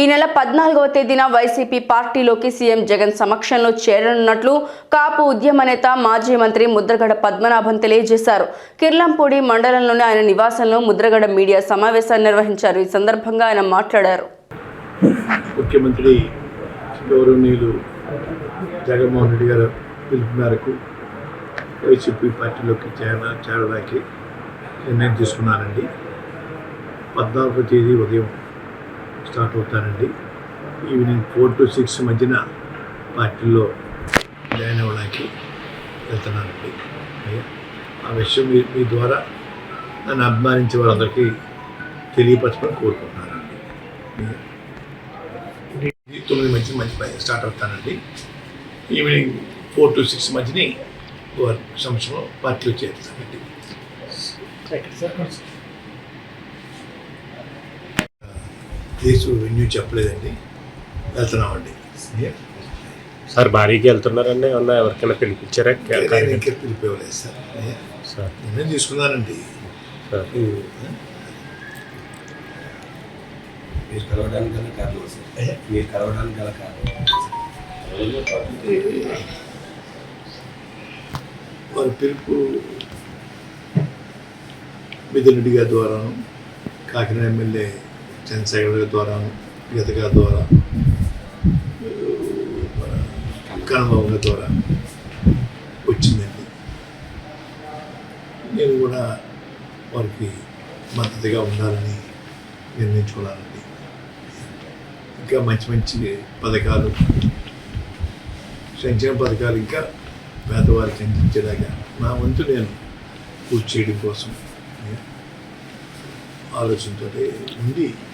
ఈ నెల పద్నాలుగవ తేదీన వైసీపీ పార్టీలోకి సీఎం జగన్ సమక్షంలో చేరనున్నట్లు కాపు ఉద్యమ నేత మాజీ మంత్రి ముద్రగడ పద్మనాభం తెలియజేశారు. కిర్లంపూడి మండలంలోని ఆయన నివాసంలో ముద్రగడ మీడియా సమావేశాన్ని నిర్వహించారు. ఈ సందర్భంగా ఆయన మాట్లాడారు. ముఖ్యమంత్రి గౌరవనీయులు జగన్మోహన్ రెడ్డి గారు పిలుపు మేరకు వైసీపీ పార్టీలోకి చేర చేరడానికి నిర్ణయం తీసుకున్నానండి. పద్నాలుగో తేదీ ఉదయం స్టార్ట్ అవుతానండి ఈవినింగ్ ఫోర్ టు సిక్స్ మధ్యన పార్టీలో జాయిన్ అవ్వడానికి వెళ్తున్నానండి. అయ్యా, ఆ విషయం మీ మీ ద్వారా నన్ను అభిమానించే వాళ్ళందరికీ తెలియపరచమని కోరుకుంటున్నానండి. తొమ్మిది మధ్య మంచి స్టార్ట్ అవుతానండి. ఈవినింగ్ ఫోర్ టు సిక్స్ మధ్యని వారి సంవత్సరంలో పార్టీలో చేరుతానండి. ప్లేస్ వెన్యూ చెప్పలేదండి. వెళ్తున్నామండి. సార్ భారీగా వెళ్తున్నారండి. ఏమన్నా ఎవరికైనా పిలిపించారా? నేను ఇంకా పిలిపివ్వలేదు సార్. సార్. నిర్ణయం తీసుకున్నానండి. సార్. మీరు కలవడానికి గల కారణం సార్. మీరు కలవడానికి గల కారణం. వారి పిలుపు మిథున్ రెడ్డి గారి ద్వారాను కాకినాడ ఎమ్మెల్యే చంద్రశేఖర్ ద్వారా ద్వారాను గీత గారి ద్వారా కన్నబాబు గారి ద్వారా వచ్చిందండి. నేను కూడా వారికి మద్దతుగా ఉండాలని నిర్ణయించుకున్నానండి ఇంకా మంచి మంచి పథకాలు సంక్షేమ పథకాలు ఇంకా పేదవారికి అందించేలాగా నా వంతు నేను పూర్తి చేయడం కోసం ఆలోచనతో ఉండి